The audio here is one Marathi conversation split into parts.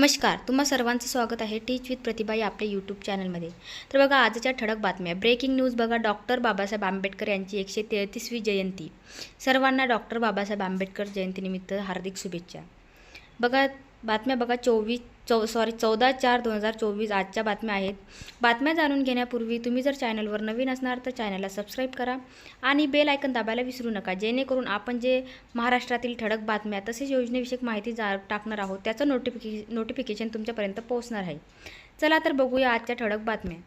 नमस्कार तुम्हा सर्वांचं स्वागत आहे टीच विथ प्रतिभा या आपल्या यूट्यूब चॅनलमध्ये तर बघा आजच्या ठळक बातम्या. ब्रेकिंग न्यूज बघा डॉक्टर बाबासाहेब आंबेडकर यांची एकशे तेहतीसवी जयंती. सर्वांना डॉक्टर बाबासाहेब आंबेडकर जयंतीनिमित्त हार्दिक शुभेच्छा. बघा बातम्या बघा चोवीस चौ सॉरी चौदा चार दोन हजार चोवीस आजच्या बातम्या आहेत. बातम्या जाणून घेण्यापूर्वी तुम्ही जर चॅनलवर नवीन असणार तर चॅनलला सबस्क्राईब करा आणि बेल आयकन दाबायला विसरू नका. जेणेकरून आपण जे महाराष्ट्रातील ठळक बातम्या तसेच योजनेविषयक माहिती जा टाकणार आहोत त्याचं नोटिफिके नोटिफिकेशन तुमच्यापर्यंत पोहोचणार आहे. चला तर बघूया आजच्या ठळक बातम्या.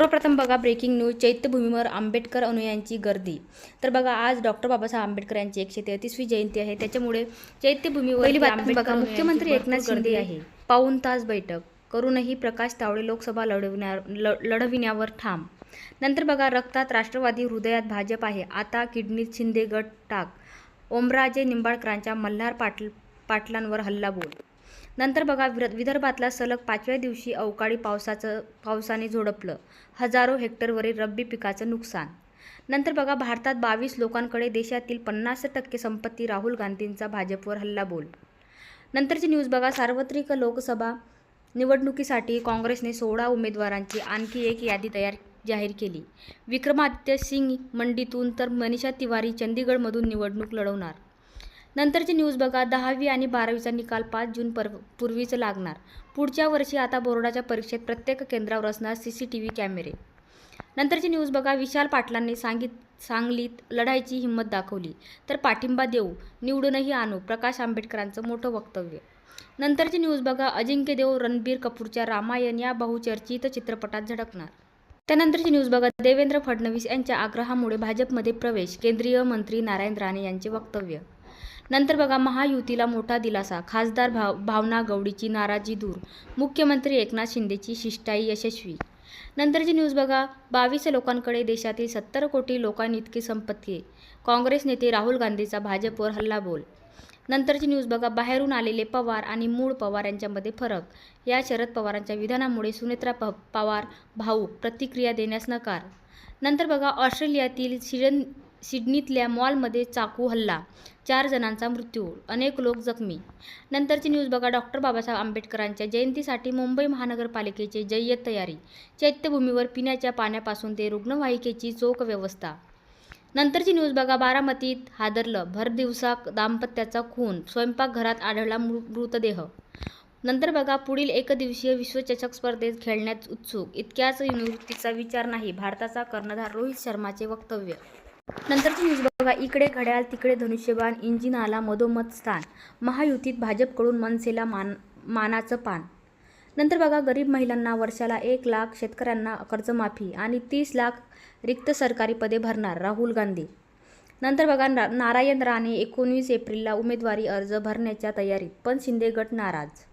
सर्वप्रथम बघा ब्रेकिंग न्यूज चैत्यभूमीवर आंबेडकर अनुयायांची गर्दी. तर बघा आज डॉक्टर बाबासाहेब आंबेडकर यांची एकशे तेहतीसवी जयंती आहे. त्याच्यामुळे चैत्यभूमीवर बघा मुख्यमंत्री एकनाथ शिंदे आहे. पाऊन तास बैठक. करूनही प्रकाश तावडे लोकसभा लढविण्यावर ल- लढविण्यावर ठाम. नंतर बघा रक्तात राष्ट्रवादी हृदयात भाजप आहे. आता किडनीत शिंदे गट टाक. ओमराजे निंबाळकरांच्या मल्हार पाटील पाटलांवर हल्लाबोल. नंतर बघा विर- विदर्भातला सलग पाचव्या दिवशी अवकाळी पावसाचं पावसाने झोडपलं. हजारो हेक्टरवरील रब्बी पिकाचं नुकसान. नंतर बघा भारतात बावीस लोकांकडे देशातील पन्नास टक्के संपत्ती राहुल गांधींचा भाजपवर हल्लाबोल. नंतरची न्यूज बघा सार्वत्रिक लोकसभा निवडणुकीसाठी काँग्रेसने सोळा उमेदवारांची आणखी एक यादी तयार जाहीर केली. विक्रमादित्य सिंग मंडीतून तर मनीषा तिवारी चंदीगडमधून निवडणूक लढवणार. नंतरची न्यूज बघा. दहावी आणि बारावीचा निकाल पाच जून पर पूर्वीच लागणार. पुढच्या वर्षी आता बोर्डाच्या परीक्षेत प्रत्येक केंद्रावर असणार सी सी टी व्ही कॅमेरे. नंतरची न्यूज बघा. विशाल पाटलांनी सांगित सांगलीत लढायची हिंमत दाखवली. तर पाठिंबा देऊ निवडूनही आणू प्रकाश आंबेडकरांचं मोठं वक्तव्य. नंतरची न्यूज बघा. अजिंक्य देव रणबीर कपूरच्या रामायण या बहुचर्चित चित्रपटात झडकणार त्यानंतरची न्यूज बघा. देवेंद्र फडणवीस यांच्या आग्रहामुळे भाजपमध्ये प्रवेश केंद्रीय मंत्री नारायण राणे यांचे वक्तव्य. नंतर बघा महायुतीला मोठा दिलासा. खासदार भाव भावना गवडीची नाराजी दूर. मुख्यमंत्री एकनाथ शिंदेची शिष्टाई यशस्वी. नंतरची न्यूज बघा बावीस लोकांकडे देशातील सत्तर कोटी लोकांइतकी संपत्ती आहे. काँग्रेस नेते राहुल गांधीचा भाजपवर हल्लाबोल. नंतरची न्यूज बघा बाहेरून आलेले पवार आणि मूळ पवार यांच्यामध्ये फरक. या शरद पवारांच्या विधानामुळे सुनेत्रा प पवार भाऊक प्रतिक्रिया देण्यास नकार. नंतर बघा ऑस्ट्रेलियातील सिडन सिडनीतल्या मॉलमध्ये चाकू हल्ला. चार जणांचा मृत्यू अनेक लोक जखमी. नंतरची न्यूज बघा. डॉक्टर बाबासाहेब आंबेडकरांच्या जयंतीसाठी मुंबई महानगरपालिकेची जय्यत तयारी. चैत्यभूमीवर पिण्याच्या पाण्यापासून ते रुग्णवाहिकेची चोख व्यवस्था. नंतरची न्यूज बघा. बारामतीत हादरलं. भर दिवसा दाम्पत्याचा खून. स्वयंपाकघरात आढळला मृ मृतदेह. नंतर बघा. पुढील एकदिवसीय विश्वचषक स्पर्धेत खेळण्यात उत्सुक. इतक्याच निवृत्तीचा विचार नाही. भारताचा कर्णधार रोहित शर्माचे वक्तव्य नंतरची न्यूज बघा. इकडे घड्याळ तिकडे धनुष्यबाण इंजिन आला मधोमध स्थान. महायुतीत भाजपकडून मनसेला मान मानाचं पान. नंतर बघा गरीब महिलांना वर्षाला एक लाख शेतकऱ्यांना कर्जमाफी आणि तीस लाख रिक्त सरकारी पदे भरणार राहुल गांधी. नंतर बघा ना नारायण राणे एकोणवीस एप्रिलला उमेदवारी अर्ज भरण्याच्या तयारीत पण शिंदे गट नाराज.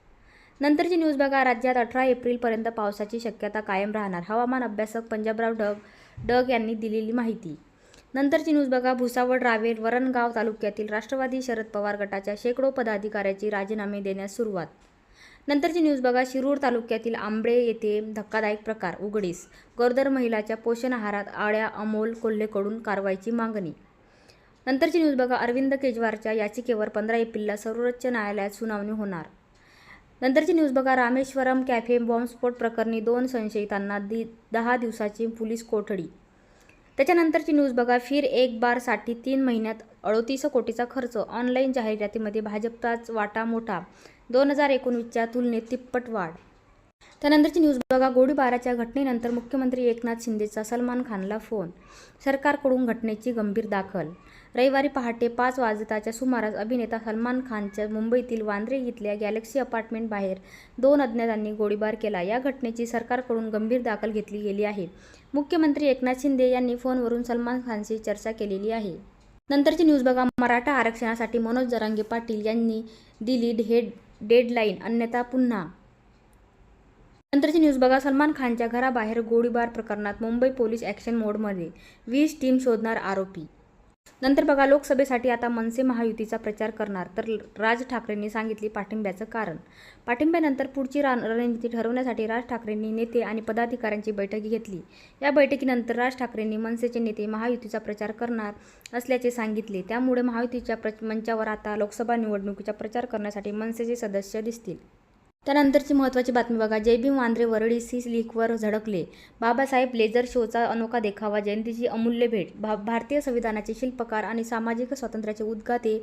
नंतरची न्यूज बघा राज्यात अठरा एप्रिलपर्यंत पावसाची शक्यता कायम राहणार. हवामान अभ्यासक पंजाबराव डग डग यांनी दिलेली माहिती. नंतरची न्यूज बघा. भुसावळ रावेर वरणगाव तालुक्यातील राष्ट्रवादी शरद पवार गटाच्या शेकडो पदाधिकाऱ्याची राजीनामे देण्यास सुरुवात. नंतरची न्यूज बघा. शिरूर तालुक्यातील आंबळे येथे धक्कादायक प्रकार. उघडीस. गरोदर महिलाच्या पोषण आहारात आळ्या अमोल कोल्हेकडून कारवाईची मागणी. नंतरची न्यूज बघा. अरविंद केजवारच्या याचिकेवर पंधरा एप्रिलला सर्वोच्च न्यायालयात सुनावणी होणार. नंतरची न्यूज बघा. रामेश्वरम कॅफे बॉम्बस्फोट प्रकरणी दोन संशयितांना दि दहा दिवसाची पोलीस कोठडी त्याच्यानंतरची न्यूज बघा. फिर एक बारसाठी तीन महिन्यात अडोतीस कोटीचा खर्च. ऑनलाईन जाहिरातीमध्ये भाजपचाच वाटा मोठा. दोन हजार एकोणवीसच्या तुलनेत तिप्पट वाढ. त्यानंतरची न्यूज बघा. गोळीबाराच्या घटनेनंतर मुख्यमंत्री एकनाथ शिंदेचा सलमान खानला फोन सरकारकडून घटनेची गंभीर दाखल. रविवारी पहाटे पाच वाजताच्या सुमारास अभिनेता सलमान खानच्या मुंबईतील वांद्रे इथल्या गॅलेक्सी अपार्टमेंट बाहेर दोन अज्ञातांनी गोळीबार केला. या घटनेची सरकारकडून गंभीर दाखल घेतली गेली आहे. मुख्यमंत्री एकनाथ शिंदे यांनी फोनवरून सलमान खानशी चर्चा केलेली आहे. नंतरची न्यूज बघा. मराठा आरक्षणासाठी मनोज जरांगे पाटील यांनी दिली डेड डेडलाईन अन्यथा पुन्हा नंतरची न्यूज बघा. सलमान खानच्या घराबाहेर गोळीबार प्रकरणात मुंबई पोलीस ॲक्शन मोडमध्ये. वीस टीम शोधणार आरोपी. नंतर बघा लोकसभेसाठी आता मनसे महायुतीचा प्रचार करणार तर राज ठाकरेंनी सांगितले पाठिंब्याचं कारण. पाठिंब्यानंतर पुढची रा रणनीती ठरवण्यासाठी राज ठाकरेंनी नेते आणि पदाधिकाऱ्यांची बैठक घेतली. या बैठकीनंतर राज ठाकरेंनी मनसेचे नेते महायुतीचा प्रचार करणार असल्याचे सांगितले. त्यामुळे महायुतीच्या प्र मंचावर आता लोकसभा निवडणुकीचा प्रचार करण्यासाठी मनसेचे सदस्य दिसतील. त्यानंतरची महत्त्वाची बातमी बघा. जय भीम वांद्रे वरळी सी लीकवर झळकले. बाबासाहेब लेझर शोचा अनोखा देखावा जयंतीची अमूल्य भेट. भा भारतीय संविधानाचे शिल्पकार आणि सामाजिक स्वातंत्र्याचे उद्गाते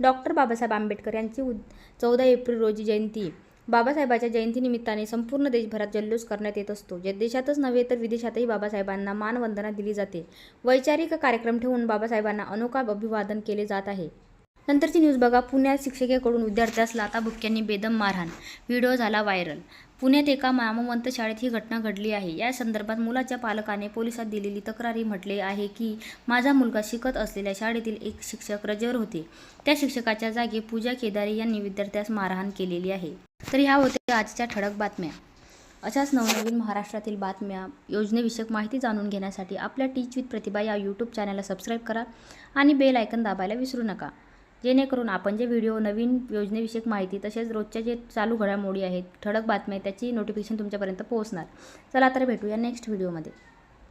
डॉक्टर बाबासाहेब आंबेडकर यांची उद चौदा एप्रिल रोजी जयंती. बाबासाहेबाच्या जयंतीनिमित्ताने संपूर्ण देशभरात जल्लोष करण्यात येत असतो. जे देशातच नव्हे तर विदेशातही बाबासाहेबांना मानवंदना दिली जाते. वैचारिक कार्यक्रम ठेवून बाबासाहेबांना अनोखा अभिवादन केले जात आहे. नंतरची न्यूज बघा. पुण्यात शिक्षिकेकडून विद्यार्थ्यास लाताबुक्क्यांनी बेदम मारहाण. व्हिडिओ झाला व्हायरल. पुण्यात एका नामवंत शाळेत ही घटना घडली आहे. या संदर्भात मुलाच्या पालकाने पोलिसात दिलेली तक्रारी म्हटले आहे की माझा मुलगा शिकत असलेल्या शाळेतील एक शिक्षक रजेवर होते. त्या शिक्षकाच्या जागी पूजा केदारी यांनी विद्यार्थ्यास मारहाण केलेली आहे. तर ह्या होत्या आजच्या ठळक बातम्या. अशाच नवनवीन महाराष्ट्रातील बातम्या योजनेविषयक माहिती जाणून घेण्यासाठी आपल्या टीच विथ प्रतिभा या यूट्यूब चॅनलला सबस्क्राईब करा आणि बेल आयकन दाबायला विसरू नका. जेणेकरून आपण जे व्हिडिओ नवीन योजनेविषयक माहिती तसेच रोजच्या जे चालू घडामोडी आहेत ठळक बातम्या त्याची नोटिफिकेशन तुमच्यापर्यंत पोहोचणार. चला तर भेटूया नेक्स्ट व्हिडिओमध्ये